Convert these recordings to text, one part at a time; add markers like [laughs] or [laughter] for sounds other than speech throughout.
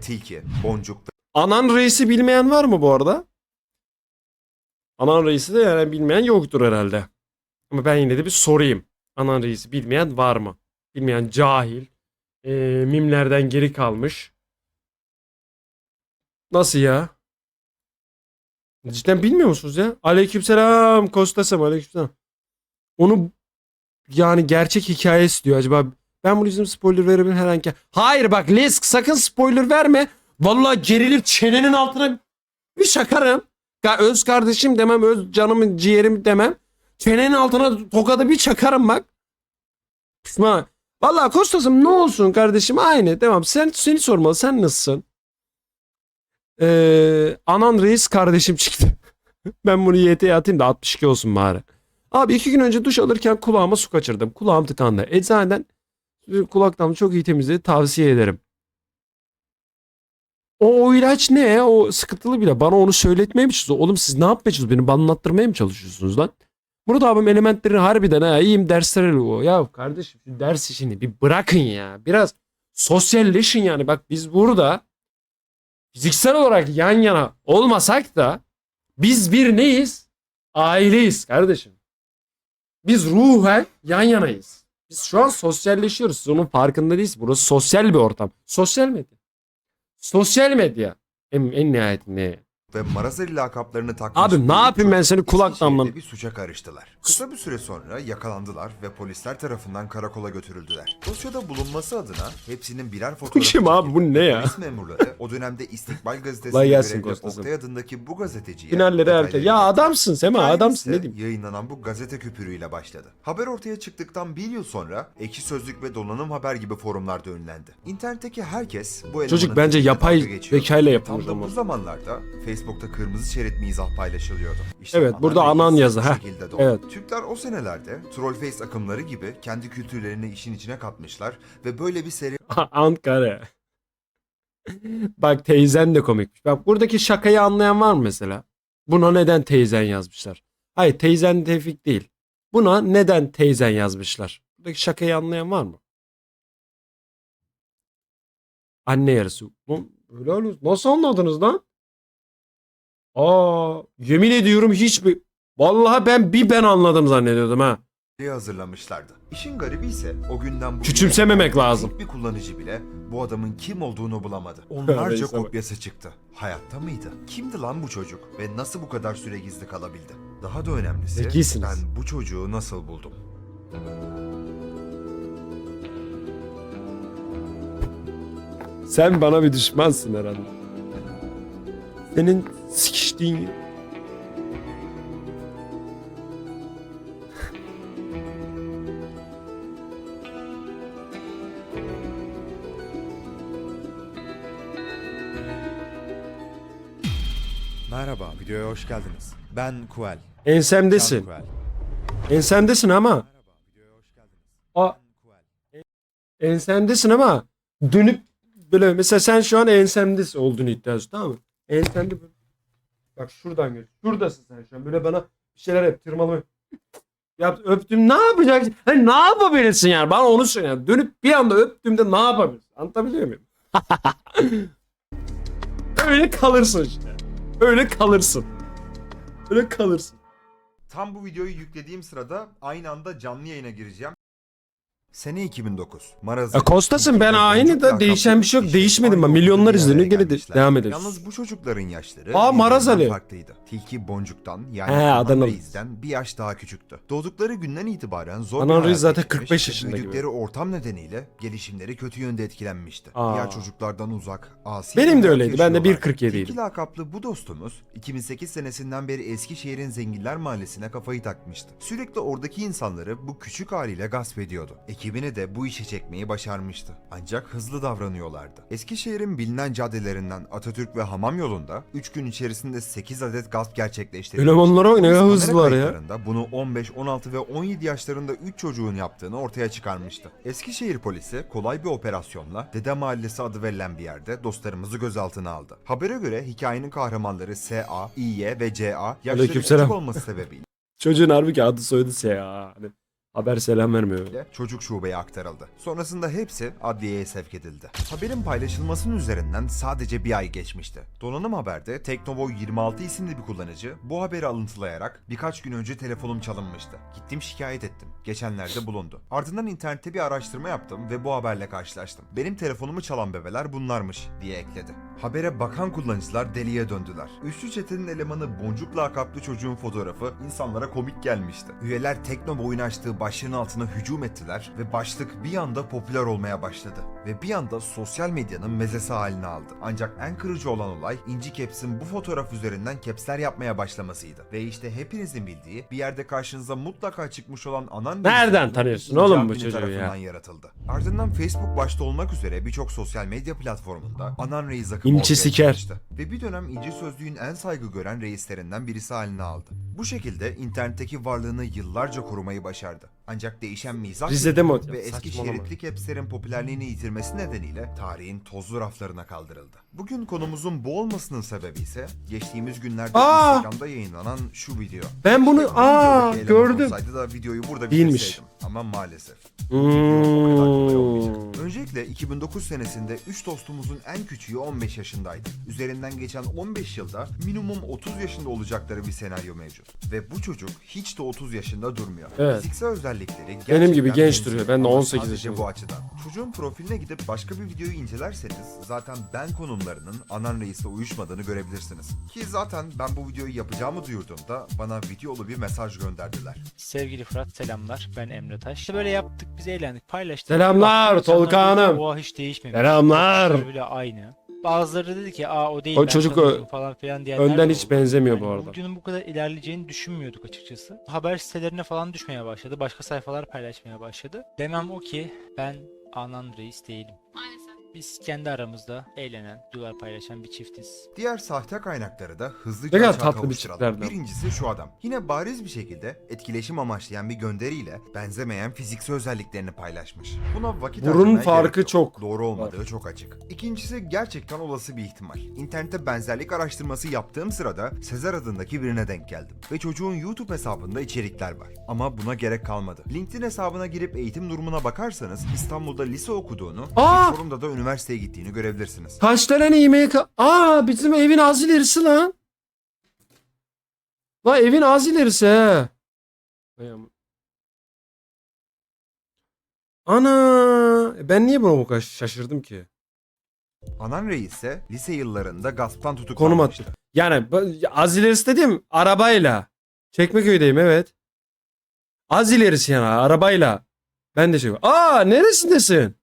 tilki, boncuk Anan reisi bilmeyen var mı bu arada? Anan reisi de yani bilmeyen yoktur herhalde. Ama ben yine de bir sorayım. Anan reisi bilmeyen var mı? Bilmeyen cahil. eee, mimlerden geri kalmış. Nasıl ya? Cidden bilmiyor musunuz ya? Aleykümselam Kostas'ım aleykümselam. Onu yani gerçek hikayesi diyor acaba. Ben bunu izledim spoiler verebilirim herhangi. Hayır bak Lesk sakın spoiler verme. Vallahi gerilir çenenin altına bir şakarım. Ya öz kardeşim demem, öz canımın ciğerim demem. Çenenin altına tokadı bir çakarım bak. Pişman. Vallahi Kostas'ım ne olsun kardeşim aynı devam. Sen seni sormalı sen nasılsın? Ee, anan reis kardeşim çıktı. [laughs] ben bunu YT'ye atayım da 62 olsun bari. Abi iki gün önce duş alırken kulağıma su kaçırdım. Kulağım tıkandı. Eczaneden kulaktan çok iyi temizledi tavsiye ederim. O, o ilaç ne? O sıkıntılı bile. Bana onu söyletmeye mi çalışıyorsunuz? Oğlum siz ne yapmaya? Beni anlattırmaya mı çalışıyorsunuz lan? Murat abim elementlerini harbiden ha iyiyim dersler o. Ya kardeşim şu ders işini bir bırakın ya. Biraz sosyalleşin yani. Bak biz burada fiziksel olarak yan yana olmasak da biz bir neyiz? Aileyiz kardeşim. Biz ruhen yan yanayız. Biz şu an sosyalleşiyoruz. Siz onun farkında değilsiniz. Burası sosyal bir ortam. Sosyal medya. Sosyal medya. En, en nihayetinde. Ve Marazeli lakaplarını takmış. Abi ne yapayım ben seni kulaktan Eskişehir'de lan- bir suça karıştılar. Kısa bir süre sonra yakalandılar ve polisler tarafından karakola götürüldüler. Dosyada bulunması adına hepsinin birer fotoğrafı kim abi, bu ne ya? Polis memurları o dönemde İstikbal gazetesinde görevli. Oktay adındaki bu gazeteciye Finalleri erken. Ya adamsın Sema adamsın ne diyeyim. Yayınlanan bu gazete küpürüyle başladı. Haber ortaya çıktıktan bir yıl sonra Ekşi Sözlük ve Dolanım Haber gibi forumlarda ünlendi. İnternetteki herkes bu Çocuk bence yapay zekayla Tam yapılmış da ama. bu zamanlarda Facebook'ta kırmızı şerit mizah paylaşılıyordu. İşte Evet, burada anan yazı, doğdu. Evet. Türkler o senelerde trollface akımları gibi kendi kültürlerini işin içine katmışlar ve böyle bir seri [laughs] Ankara. Bak teyzen de komikmiş. Bak buradaki şakayı anlayan var mı mesela? Buna neden teyzen yazmışlar? Hayır teyzen Tevfik değil. Buna neden teyzen yazmışlar? Buradaki şakayı anlayan var mı? Anne yarısı. Lan, Öyle olsun. Nasıl anladınız lan? Aa, yemin ediyorum hiçbir... Vallahi ben bir ben anladım zannediyordum ha. hazırlamışlardı. İşin garibi ise o günden bugüne Küçümsememek tek lazım. Bir kullanıcı bile bu adamın kim olduğunu bulamadı. [laughs] Onlarca bak. kopyası çıktı. Hayatta mıydı? Kimdi lan bu çocuk ve nasıl bu kadar süre gizli kalabildi? Daha da önemlisi Zekisiniz. ben bu çocuğu nasıl buldum? Sen bana bir düşmansın herhalde. Senin sikiştiğin... Merhaba, videoya hoş geldiniz. Ben Kuel. Ensemdesin. Ensemdesin ama. Merhaba, videoya hoş geldiniz. A, Kuel. ensemdesin ama dönüp böyle mesela sen şu an ensemdesin olduğunu iddia ediyorsun tamam mı? Ensemde böyle. Bak şuradan gör. Şuradasın sen şu an. Böyle bana bir şeyler yap tırmalama. Yap öptüm ne yapacaksın? Hani ne yapabilirsin yani? Bana onu söyle. Yani. Dönüp bir anda öptüğümde ne yapabilirsin? Anlatabiliyor muyum? [laughs] Öyle kalırsın işte. Öyle kalırsın. Öyle kalırsın. Tam bu videoyu yüklediğim sırada aynı anda canlı yayına gireceğim. Sene 2009. Marazeli. Ya Kostas'ım, ben aynı da değişen bir şey yok. Değişmedim ben. Milyonlar izleniyor. Gene de devam ederiz. Yalnız bu çocukların yaşları Aa, birbirinden Marazeli. farklıydı. Tilki Boncuk'tan yani He, Anan Adanalı. Reis'ten bir yaş daha küçüktü. Doğdukları günden itibaren zor hayat Reis zaten geçirmiş 45 ve yaşında gibi. Büyüdükleri ortam nedeniyle gelişimleri kötü yönde etkilenmişti. Aa. Diğer çocuklardan uzak, asi Benim de öyleydi. Ben de yaşıyorlardı. 1.47 Tilki lakaplı bu dostumuz 2008 senesinden beri Eskişehir'in Zenginler Mahallesi'ne kafayı takmıştı. Sürekli oradaki insanları bu küçük haliyle gasp ediyordu. Ekibini de bu işe çekmeyi başarmıştı. Ancak hızlı davranıyorlardı. Eskişehir'in bilinen caddelerinden Atatürk ve Hamam yolunda 3 gün içerisinde 8 adet gasp gerçekleştirilmişti. Elemanlara ne kamera hızlılar ya. Bunu 15, 16 ve 17 yaşlarında 3 çocuğun yaptığını ortaya çıkarmıştı. Eskişehir polisi kolay bir operasyonla Dede Mahallesi adı verilen bir yerde dostlarımızı gözaltına aldı. Habere göre hikayenin kahramanları SA, İY ve CA yaşları küçük olması sebebiyle [laughs] Çocuğun harbi ki adı soyadı şey ya. Hani Haber selam vermiyor. ile çocuk şubeye aktarıldı. Sonrasında hepsi adliyeye sevk edildi. Haberin paylaşılmasının üzerinden sadece bir ay geçmişti. Donanım Haber'de Teknoboy 26 isimli bir kullanıcı bu haberi alıntılayarak birkaç gün önce telefonum çalınmıştı. Gittim şikayet ettim. Geçenlerde bulundu. Ardından internette bir araştırma yaptım ve bu haberle karşılaştım. Benim telefonumu çalan bebeler bunlarmış diye ekledi. Habere bakan kullanıcılar deliye döndüler. Üçlü çetenin elemanı Boncuk lakaplı çocuğun fotoğrafı insanlara komik gelmişti. Üyeler Teknoboy'un açtığı başlığın altına hücum ettiler ve başlık bir anda popüler olmaya başladı. Ve bir anda sosyal medyanın mezesi haline aldı. Ancak en kırıcı olan olay İnci Caps'in bu fotoğraf üzerinden capsler yapmaya başlamasıydı. Ve işte hepinizin bildiği bir yerde karşınıza mutlaka çıkmış olan anan Nereden tanıyorsun oğlum bu çocuğu ya? yaratıldı. Ardından Facebook başta olmak üzere birçok sosyal medya platformunda Anan Reis akımı İnci siker. Ve bir dönem İnci Sözlüğün en saygı gören reislerinden birisi haline aldı. Bu şekilde internetteki varlığını yıllarca korumayı başardı. Ancak değişen mizah Rize'de mi ve eski Saçmalama. şeritli capslerin popülerliğini yitirmesi nedeniyle tarihin tozlu raflarına kaldırıldı. Bugün konumuzun bu olmasının sebebi ise geçtiğimiz günlerde Aa! Instagram'da yayınlanan şu video. Ben bunu bu aa videodaki eleman gördüm. Olsaydı da videoyu burada Değilmiş. bitirseydim. Ama maalesef. Bu Öncelikle 2009 senesinde 3 dostumuzun en küçüğü 15 yaşındaydı. Üzerinden geçen 15 yılda minimum 30 yaşında olacakları bir senaryo mevcut. Ve bu çocuk hiç de 30 yaşında durmuyor. Evet. Fiziksel özellikleri Benim gibi genç duruyor. Ben de Ama 18 sadece yaşındayım. bu açıdan. Çocuğun profiline gidip başka bir videoyu incelerseniz zaten ben konumlarının Anan Reis'le uyuşmadığını görebilirsiniz. Ki zaten ben bu videoyu yapacağımı duyurduğumda bana videolu bir mesaj gönderdiler. Sevgili Fırat selamlar. Ben Emre Taş. İşte böyle yaptık, biz eğlendik, paylaştık. Selamlar, Baktık, Hanım. Oha hiç değişmemiş. Selamlar. Bile aynı. Bazıları dedi ki aa o değil O ben çocuk tanıyorum ö- falan filan diyenler Önden de hiç oldu. benzemiyor Yani bu arada. videonun bu kadar ilerleyeceğini düşünmüyorduk açıkçası. Haber sitelerine falan düşmeye başladı. Başka sayfalar paylaşmaya başladı. Demem o ki ben Anan Reis değilim. Maalesef. Biz kendi aramızda eğlenen, videolar paylaşan bir çiftiz. Diğer sahte kaynakları da hızlıca Ne kadar açığa tatlı bir kavuşturalım. tiplerden. Birincisi şu adam. Yine bariz bir şekilde etkileşim amaçlayan bir gönderiyle benzemeyen fiziksel özelliklerini paylaşmış. Buna vakit Burun harcamaya farkı gerek yok. çok Doğru olmadığı çok açık. İkincisi gerçekten olası bir ihtimal. İnternette benzerlik araştırması yaptığım sırada Sezer adındaki birine denk geldim. Ve çocuğun YouTube hesabında içerikler var. Ama buna gerek kalmadı. LinkedIn hesabına girip eğitim durumuna bakarsanız İstanbul'da lise okuduğunu Aa! ve Çorum'da da üniversiteye gittiğini görebilirsiniz. Kaç tane yemeğe ka- Aa bizim evin az ilerisi lan. La evin az ilerisi he. Ana ben niye buna bu kadar şaşırdım ki? Anan Reis ise lise yıllarında gasptan Konum tutuklanmıştı. attı. Yani bu- az ilerisi dedim arabayla. Çekmeköy'deyim evet. Az ilerisi yani arabayla. Ben de şey. Aa neresindesin?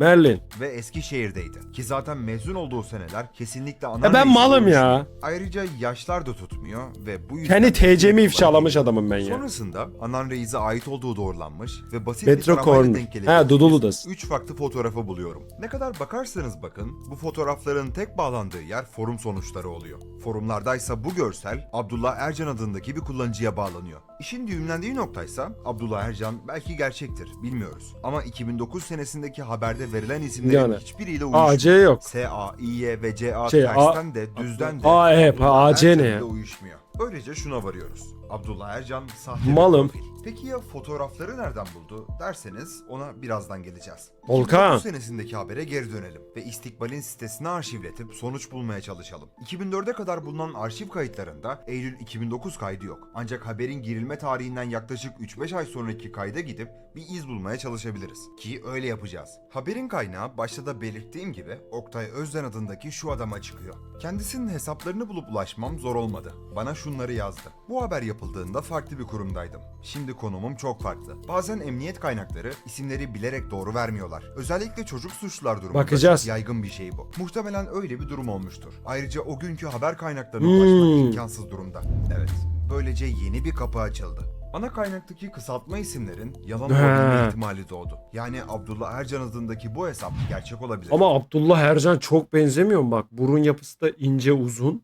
Merlin. ve Eskişehir'deydi. Ki zaten mezun olduğu seneler kesinlikle Anan Ya ben malım uymuş. ya. Ayrıca yaşlar da tutmuyor ve bu yüzden... Kendi TC'mi ifşalamış adamım ben ya. Sonrasında Anan Reis'e ait olduğu doğrulanmış ve basit Metro bir taramayla Corner. denk Ha, gelebildiğimiz Dudullu'dasın. 3 farklı fotoğrafı buluyorum. Ne kadar bakarsanız bakın bu fotoğrafların tek bağlandığı yer forum sonuçları oluyor. Forumlardaysa bu görsel Abdullah Ercan adındaki bir kullanıcıya bağlanıyor. İşin düğümlendiği noktaysa Abdullah Ercan belki gerçektir bilmiyoruz. Ama 2009 senesindeki haberde verilen isimlerin Yani. hiçbiriyle uyuşmuyor. AC yok. S, A, İ, Y ve C, A Şey, tersten de düzden de A, E, AC ne uyuşmuyor. Böylece şuna varıyoruz. Abdullah Ercan sahte Malım. profil. Peki ya fotoğrafları nereden buldu derseniz ona birazdan geleceğiz. Volkan. 2009 senesindeki habere geri dönelim ve İstikbal'in sitesini arşivletip sonuç bulmaya çalışalım. 2004'e kadar bulunan arşiv kayıtlarında Eylül 2009 kaydı yok. Ancak haberin girilme tarihinden yaklaşık 3-5 ay sonraki kayda gidip bir iz bulmaya çalışabiliriz. Ki öyle yapacağız. Haberin kaynağı başta da belirttiğim gibi Oktay Özden adındaki şu adama çıkıyor. Kendisinin hesaplarını bulup ulaşmam zor olmadı. Bana şunları yazdı. Bu haber yapıldığında farklı bir kurumdaydım. Şimdi konumum çok farklı. Bazen emniyet kaynakları isimleri bilerek doğru vermiyorlar. Özellikle çocuk suçlular durumunda Bakacağız. yaygın bir şey bu. Muhtemelen öyle bir durum olmuştur. Ayrıca o günkü haber kaynaklarına Hmm. ulaşmak imkansız durumda. Evet. Böylece yeni bir kapı açıldı. Ana kaynaktaki kısaltma isimlerin yalan He. olabilme ihtimali doğdu. Yani Abdullah Ercan adındaki bu hesap gerçek olabilir. Ama Abdullah Ercan çok benzemiyor mu bak? Burun yapısı da ince uzun.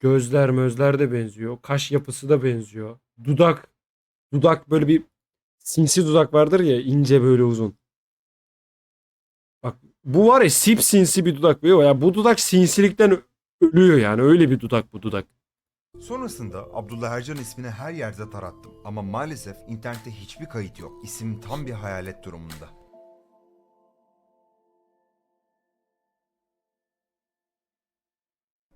Gözler mözler de benziyor. Kaş yapısı da benziyor. Dudak. Dudak böyle bir sinsi dudak vardır ya ince böyle uzun. Bu var ya sip sinsi bir dudak. Ya bu dudak sinsilikten ölüyor yani öyle bir dudak bu dudak. Sonrasında Abdullah Ercan ismini her yerde tarattım. Ama maalesef internette hiçbir kayıt yok. İsim tam bir hayalet durumunda.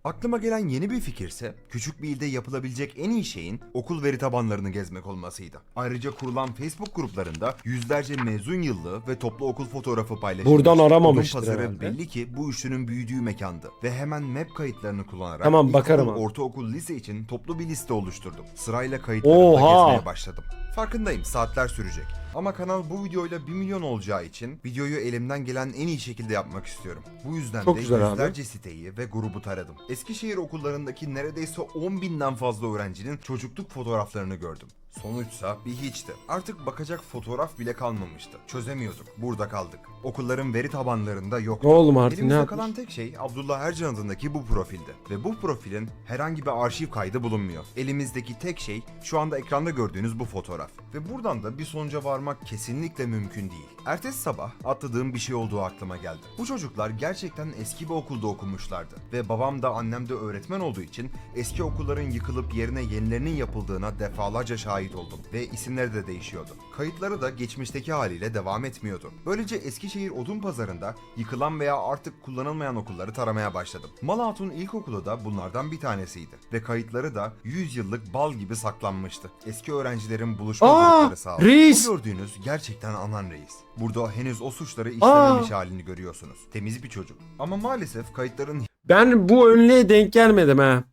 Aklıma gelen yeni bir fikirse küçük bir ilde yapılabilecek en iyi şeyin okul veri tabanlarını gezmek olmasıydı. Ayrıca kurulan Facebook gruplarında yüzlerce mezun yıllığı ve toplu okul fotoğrafı paylaşılmış. Buradan aramamıştır Odun pazarı herhalde. belli ki bu üçlünün büyüdüğü mekandı ve hemen map kayıtlarını kullanarak Tamam, ilkokul, bakarım abi. ortaokul, lise için toplu bir liste oluşturdum. Sırayla kayıtları da Oha! gezmeye başladım. Farkındayım saatler sürecek. Ama kanal bu videoyla 1 milyon olacağı için videoyu elimden gelen en iyi şekilde yapmak istiyorum. Bu yüzden Çok de güzel abi. yüzlerce siteyi ve grubu taradım. Eskişehir okullarındaki neredeyse 10 binden fazla öğrencinin çocukluk fotoğraflarını gördüm. Sonuçsa bir hiçti. Artık bakacak fotoğraf bile kalmamıştı. Çözemiyorduk. Burada kaldık. Okulların veri tabanlarında yoktu. Ne oldu Martin, ne Elimizde yapmış? kalan tek şey Abdullah Ercan adındaki bu profildi. Ve bu profilin herhangi bir arşiv kaydı bulunmuyor. Elimizdeki tek şey şu anda ekranda gördüğünüz bu fotoğraf. Ve buradan da bir sonuca varmak kesinlikle mümkün değil. Ertesi sabah atladığım bir şey olduğu aklıma geldi. Bu çocuklar gerçekten eski bir okulda okumuşlardı. Ve babam da annem de öğretmen olduğu için eski okulların yıkılıp yerine yenilerinin yapıldığına defalarca şahit oldum. Ve isimleri de değişiyordu. Kayıtları da geçmişteki haliyle devam etmiyordu. Böylece Eskişehir Odun Pazarı'nda yıkılan veya artık kullanılmayan okulları taramaya başladım. Malhatun İlkokulu da bunlardan bir tanesiydi. Ve kayıtları da 100 yıllık bal gibi saklanmıştı. Eski öğrencilerin buluşma Aa, grupları sağ olsun. reis! Bu gördüğünüz gerçekten Anan Reis. Burada henüz o suçları işlememiş halini görüyorsunuz. Temiz bir çocuk. Ama maalesef kayıtların Ben bu önlüğe denk gelmedim ha.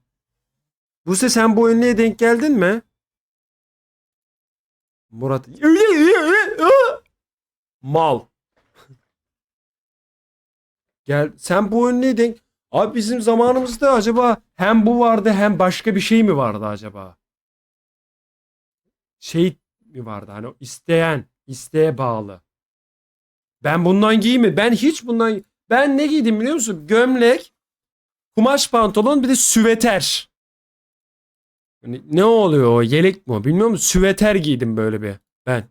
Buse sen bu önlüğe denk geldin mi? Murat. Mal. Gel sen bu önlüğe denk. Abi bizim zamanımızda acaba hem bu vardı hem başka bir şey mi vardı acaba? Şey mi vardı hani isteyen, isteğe bağlı. Ben bundan giyeyim mi? Ben hiç bundan ben ne giydim biliyor musun? Gömlek, kumaş pantolon bir de süveter. Hani ne oluyor o? Yelek mi? Bilmiyorum süveter giydim böyle bir ben.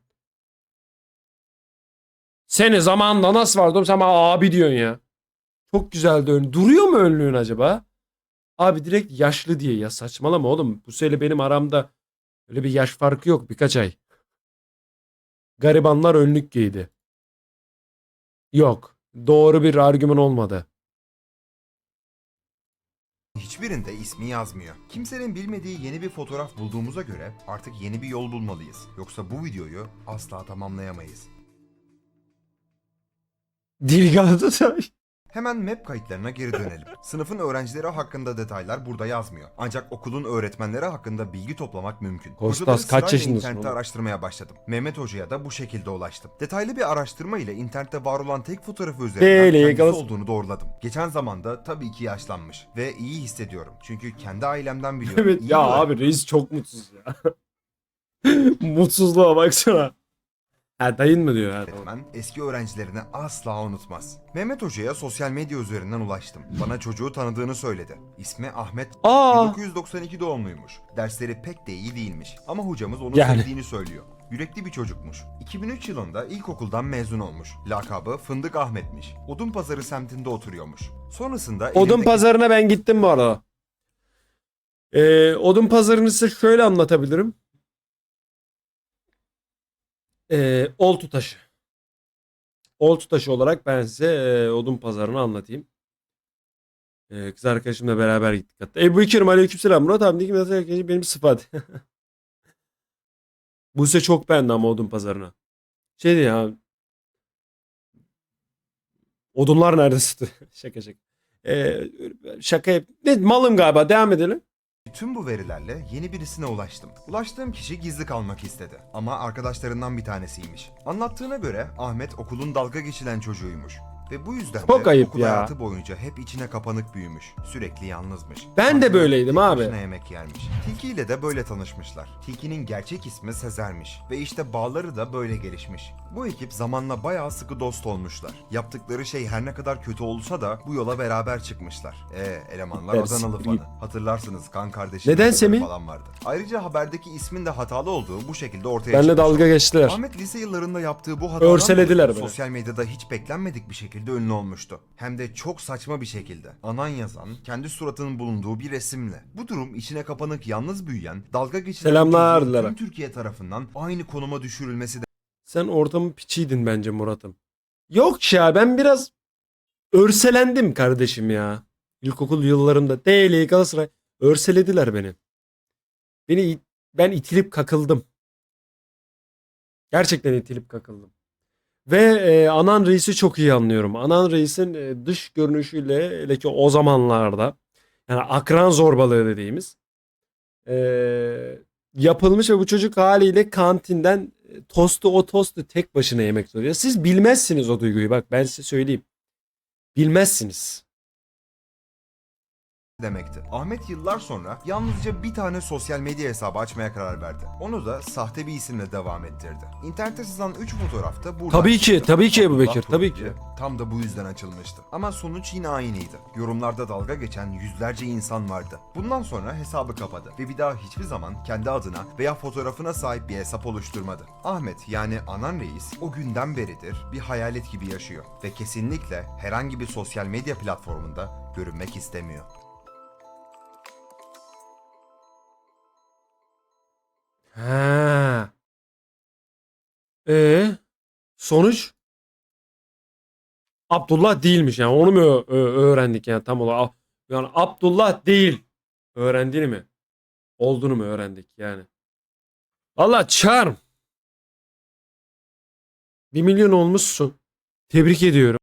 Seni zamanında nasıl vardı oğlum sen bana abi diyorsun ya. Çok güzeldi ön. Duruyor mu önlüğün acaba? Abi direkt yaşlı diye ya saçmalama oğlum. Bu sene benim aramda öyle bir yaş farkı yok birkaç ay. Garibanlar önlük giydi. Yok. Doğru bir argüman olmadı. Hiçbirinde ismi yazmıyor. Kimsenin bilmediği yeni bir fotoğraf bulduğumuza göre artık yeni bir yol bulmalıyız. Yoksa bu videoyu asla tamamlayamayız. Dil Galatasaray. Hemen map kayıtlarına geri dönelim. [laughs] Sınıfın öğrencileri hakkında detaylar burada yazmıyor. Ancak okulun öğretmenleri hakkında bilgi toplamak mümkün. Kostas, kaç yaşındasın internette oğlum? araştırmaya başladım. Mehmet Hoca'ya da bu şekilde ulaştım. Detaylı bir araştırma ile internette var olan tek fotoğrafı üzerinden Değil, kendisi Galas- olduğunu doğruladım. Geçen zamanda tabii ki yaşlanmış ve iyi hissediyorum. Çünkü kendi ailemden [laughs] biliyorum. Evet İyi ya bir abi reis çok mutsuz ya. [laughs] Mutsuzluğa baksana. Ha dayın mı diyor? Ha, tamam. Öğretmen eski öğrencilerini asla unutmaz. Mehmet Hoca'ya sosyal medya üzerinden ulaştım. Bana çocuğu tanıdığını söyledi. İsmi Ahmet. Aa 1992 doğumluymuş. Dersleri pek de iyi değilmiş. Ama hocamız onu Yani. sevdiğini söylüyor. Yürekli bir çocukmuş. 2003 yılında ilkokuldan mezun olmuş. Lakabı Fındık Ahmet'miş. Odunpazarı semtinde oturuyormuş. Sonrasında Odun elindeki pazarına ben gittim bu arada. Ee, odun pazarını size şöyle anlatabilirim. Ee, Oltu taşı. Oltu taşı olarak ben size e, odun pazarını anlatayım. Ee, kız arkadaşımla beraber gittik hatta. Ebu Bekir'im aleykümselam. Murat abi dikim arkadaşım benim sıfat. [laughs] Buse çok beğendi ama odun pazarına. Şey diyor ya. Odunlar nerede [laughs] şaka şaka. Ee, şaka. Ne, malım galiba devam edelim. Tüm bu verilerle yeni birisine ulaştım. Ulaştığım kişi gizli kalmak istedi. Ama arkadaşlarından bir tanesiymiş. Anlattığına göre Ahmet okulun dalga geçilen çocuğuymuş. Ve bu yüzden Çok de ayıp okul ya. hayatı boyunca hep içine kapanık büyümüş. Sürekli yalnızmış. Ben de böyleydim tek abi. başına yemek yermiş. Tilki ile de böyle tanışmışlar. Tilkinin gerçek ismi Sezer'miş. Ve işte bağları da böyle gelişmiş. Bu ekip zamanla bayağı sıkı dost olmuşlar. Yaptıkları şey her ne kadar kötü olsa da bu yola beraber çıkmışlar. E elemanlar Dersin, Adanalı bileyim. fanı. Hatırlarsınız kan kardeşim Neden Semih? falan vardı. Ayrıca haberdeki ismin de hatalı olduğu bu şekilde ortaya Benle çıkmış dalga geçtiler. Ahmet lise yıllarında yaptığı bu hatadan Örselediler dolayı beni. sosyal medyada hiç beklenmedik bir şekilde şekilde ünlü olmuştu. Hem de çok saçma bir şekilde. Anan yazan, kendi suratının bulunduğu bir resimle. Bu durum içine kapanık yalnız büyüyen, dalga geçilen Selamlar çocuğun tüm Türkiye tarafından aynı konuma düşürülmesi Sen ortamın piçiydin bence Murat'ım. Yok ya ben biraz örselendim kardeşim ya. İlkokul yıllarımda DL Galatasaray örselediler beni. Beni it- ben itilip kakıldım. Gerçekten itilip kakıldım. Ve e, Anan Reis'i çok iyi anlıyorum. Anan Reis'in e, dış görünüşüyle hele ki o zamanlarda yani akran zorbalığı dediğimiz e, yapılmış ve bu çocuk haliyle kantinden e, tostu o tostu tek başına yemek zorunda. Siz bilmezsiniz o duyguyu bak ben size söyleyeyim. Bilmezsiniz. Demekti. Ahmet yıllar sonra yalnızca bir tane sosyal medya hesabı açmaya karar verdi. Onu da sahte bir isimle devam ettirdi. İnternette sızan 3 fotoğrafta buradan Tabii ki, tabii ki Ebu Bekir, tabii ki. Tam da bu yüzden açılmıştı. Ama sonuç yine aynıydı. Yorumlarda dalga geçen yüzlerce insan vardı. Bundan sonra hesabı kapadı ve bir daha hiçbir zaman kendi adına veya fotoğrafına sahip bir hesap oluşturmadı. Ahmet yani Anan Reis o günden beridir bir hayalet gibi yaşıyor ve kesinlikle herhangi bir sosyal medya platformunda görünmek istemiyor. Ha. E sonuç? Abdullah değilmiş yani onu mu öğrendik yani tam olarak? Yani Abdullah değil öğrendiğini mi? Olduğunu mu öğrendik yani? Valla charm 1 milyon olmuşsun. Tebrik ediyorum